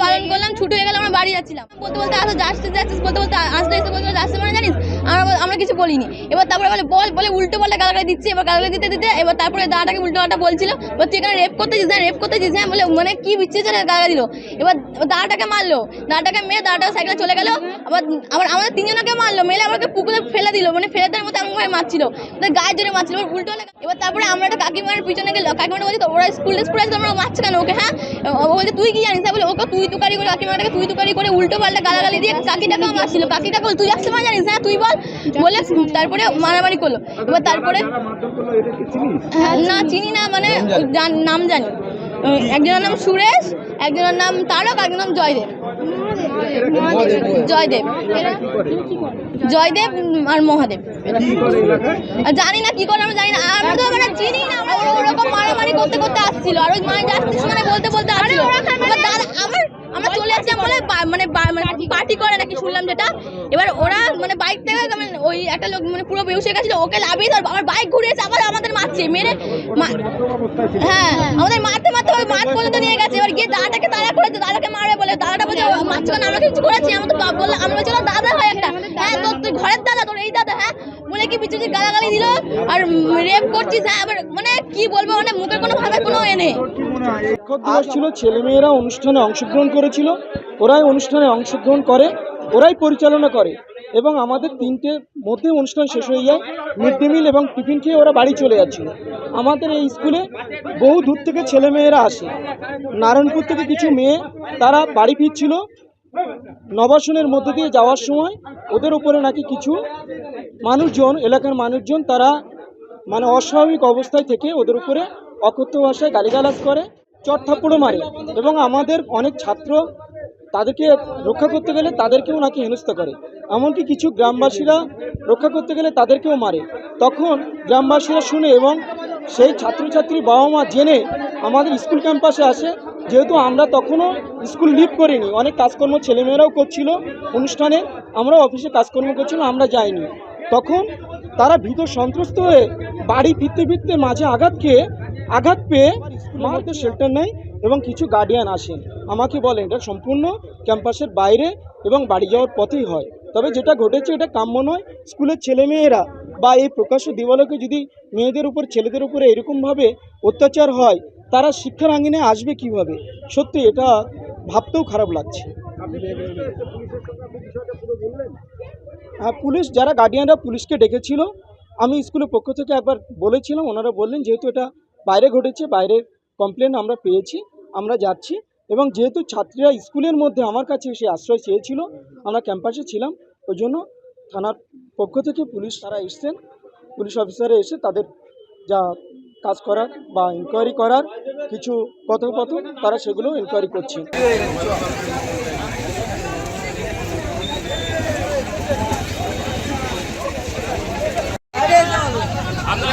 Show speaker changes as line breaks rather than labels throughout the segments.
পালন করলাম, ছুটি হয়ে গেল আমরা বাড়ি যাচ্ছিলাম। বলতে বলতে আসো যাচ্ছিস যাচ্ছিস বলতে বলতে আসতে আসতে বলতে আসতে মানে জানিস আমরা বল- আমরা কিছু বলিনি। এবার তারপরে বলে বল বলে উল্টো পাল্টা গালাগালি দিচ্ছে। এবার গালাগালি দিতে দিতে এবার তারপরে দাদাটাকে উল্টো পাল্টা বলছিল বল তুই এখানে রেপ করতেছিস হ্যাঁ রেপ করতেছিস? হ্যাঁ বলে মানে কি বিচ্ছে গালাগালি দিল? এবার দাদাটাকে মারলো। দাদাটাকে মেয়ে দাদাটা সাইকেলে চলে গেল। আবার আবার আমাদের তিনজনকে মারলো। মেলে আমাকে পুকুরে ফেলে দিল। মানে ফেলে দেওয়ার মতো এমন ভাবে মারছিল। ওদের গায়ে জোরে মারছিল। এবার উল্টো এবার তারপরে আমরা একটা কাকিমার পিছনে গেল কাকিমাটা বলছি তো ওরা স্কুল স্কুল আছে তোমরা মারছে কেন ওকে হ্যাঁ? ও বলছে তুই কি জানিস? বলে ওকে তুই তুকারি করে কাকিমাটাকে তুই তুকারি করে উল্টো পাল্টা গালাগালি দিয়ে কাকিটাকেও মারছিল। কাকিটাকে বল, তুই মানে জানিস হ্যাঁ তুই বল বলে তারপরে মারামারি করল। এবার তারপরে হ্যাঁ, না চিনি না মানে নাম জানি। একজনের নাম সুরেশ একজনের নাম তারক একজনের নাম জয়দেব। জয়দেব। জয়দেব আর মহাদেব। আর জানি না কি করে আমরা জানি না। আমরা তো মানে চিনি না আমরা ওরা ওরকম মারামারি করতে করতে আসছিল। আর ওই মানে যাচ্ছিস মানে বলতে বলতে আসছিল। আমার আমরা বলে মানে মানে পার্টি করে নাকি শুনলাম যেটা। এবার ওরা মানে বাইক থেকে মানে ওই একটা লোক মানে পুরো বেউসে গেছিল, ওকে লাভিয়ে ধর, আবার বাইক ঘুরে এসে আবার আমাদের মারছে, মেরে হ্যাঁ আমাদের মারতে মারতে ওই মাঠ পর্যন্ত নিয়ে গেছে। এবার গিয়ে দাদাটাকে তাড়া করেছে, দাদাকে মারে বলে, দাদাটা বলছে, "ও মারছো কেন আমরা কিছু করেছি, আমরা তো বাপ বললাম, আমরা বলছিলাম দাদা হয় একটা হ্যাঁ তোর তুই ঘরের দাদা, তোর এই দাদা হ্যাঁ? বলে কি বিচুচি গালাগালি দিল, আর রেপ করছিস হ্যাঁ আবার মানে কি বলব মানে মুখের কোনো ভাবে কোনো এ নেই।
শিক্ষক দিবস ছিল ছেলেমেয়েরা অনুষ্ঠানে অংশগ্রহণ করেছিল, ওরাই অনুষ্ঠানে অংশগ্রহণ করে, ওরাই পরিচালনা করে এবং আমাদের তিনটে মধ্যে অনুষ্ঠান শেষ হয়ে যায় মিড ডে মিল এবং টিফিন খেয়ে ওরা বাড়ি চলে যাচ্ছিল। আমাদের এই স্কুলে বহু দূর থেকে ছেলেমেয়েরা আসে। নারায়ণপুর থেকে কিছু মেয়ে তারা বাড়ি ফিরছিল নবাসনের মধ্যে দিয়ে যাওয়ার সময়। ওদের উপরে নাকি কিছু মানুষজন, এলাকার মানুষজন তারা মানে অস্বাভাবিক অবস্থায় থেকে ওদের উপরে অকথ্য ভাষায় গালিগালাজ করে, চট থাপ্পড়ও মারে এবং আমাদের অনেক ছাত্র তাদেরকে রক্ষা করতে গেলে তাদেরকেও নাকি হেনস্থা করে। এমনকি কিছু গ্রামবাসীরা রক্ষা করতে গেলে তাদেরকেও মারে। তখন গ্রামবাসীরা শুনে এবং সেই ছাত্রছাত্রী বাবা মা জেনে আমাদের স্কুল ক্যাম্পাসে আসে। যেহেতু আমরা তখনও স্কুল লিভ করিনি, অনেক কাজকর্ম ছেলেমেয়েরাও করছিল অনুষ্ঠানে, আমরাও অফিসে কাজকর্ম করছিলাম আমরা যাইনি। তখন তারা ভীত সন্ত্রস্ত হয়ে বাড়ি ফিরতে ফিরতে মাঝে আঘাত খেয়ে আঘাত পেয়ে মার তো শেল্টার নেই এবং কিছু গার্ডিয়ান আসেন। আমাকে বলেন, এটা সম্পূর্ণ ক্যাম্পাসের বাইরে এবং বাড়ি যাওয়ার পথেই হয়। তবে যেটা ঘটেছে এটা কাম্য নয়। স্কুলের ছেলেমেয়েরা বা এই প্রকাশ্য দিবালোকে যদি মেয়েদের উপর, ছেলেদের উপরে এরকমভাবে অত্যাচার হয়, তারা শিক্ষার আঙ্গিনে আসবে কীভাবে? সত্যি এটা ভাবতেও খারাপ লাগছে। হ্যাঁ পুলিশ, যারা গার্ডিয়ানরা পুলিশকে ডেকেছিল, আমি স্কুলের পক্ষ থেকে একবার বলেছিলাম, ওনারা বললেন যেহেতু এটা বাইরে ঘটেছে বাইরের কমপ্লেন আমরা পেয়েছি, আমরা যাচ্ছি এবং যেহেতু ছাত্রীরা স্কুলের মধ্যে আমার কাছে এসে আশ্রয় চেয়েছিল, আমরা ক্যাম্পাসে ছিলাম, ওই জন্য থানার পক্ষ থেকে পুলিশ তারা এসছেন, পুলিশ অফিসারে এসে তাদের যা কাজ করার বা ইনকোয়ারি করার কিছু কথোপকথন তারা সেগুলো ইনকোয়ারি করছেন
আপনারা এবার ভিতরে গেলে ভালো হবে অনেক বাইরেও পাড়ার লোকে যারা বাইরে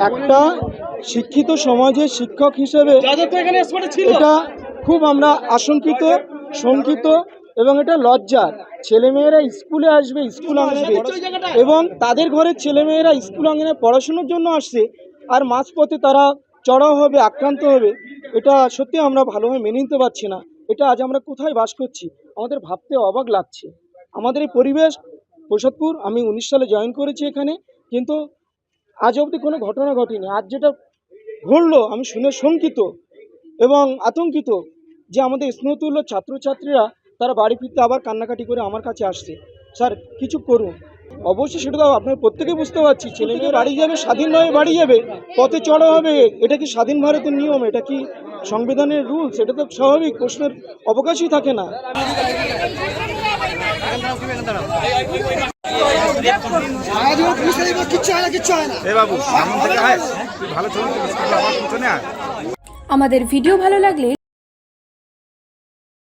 একটা শিক্ষিত সমাজে শিক্ষক হিসেবে এটা খুব আমরা আশঙ্কিত শঙ্কিত এবং এটা লজ্জার। ছেলেমেয়েরা স্কুলে আসবে স্কুল আসবে। এবং তাদের ঘরের ছেলেমেয়েরা স্কুল আঙ্গনে পড়াশুনোর জন্য আসছে আর মাঝপথে তারা চড়াও হবে আক্রান্ত হবে। এটা সত্যি আমরা ভালোভাবে মেনে নিতে পারছি না। এটা আজ আমরা কোথায় বাস করছি? আমাদের ভাবতে অবাক লাগছে। আমাদের এই পরিবেশ প্রসাদপুর আমি উনিশ সালে জয়েন করেছি এখানে, কিন্তু আজ অবধি কোনো ঘটনা ঘটেনি। আজ যেটা ঘটলো, আমি শুনে শঙ্কিত এবং আতঙ্কিত যে আমাদের স্নেহতুল্য ছাত্রছাত্রীরা তারা বাড়ি ফিরতে আবার কান্নাকাটি করে আমার কাছে আসছে। স্যার, কিছু করুন। অবশ্যই সেটা তো আপনার প্রত্যেকে বুঝতে পারছি। ছেলে মেয়ে বাড়ি যাবে স্বাধীনভাবে বাড়ি যাবে, পথে চড়া হবে, এটা কি স্বাধীন ভারতের নিয়ম? এটা কি সংবিধানের রুলস এটা তো স্বাভাবিক, প্রশ্নের অবকাশই থাকে না।
আমাদের ভিডিও ভালো লাগলে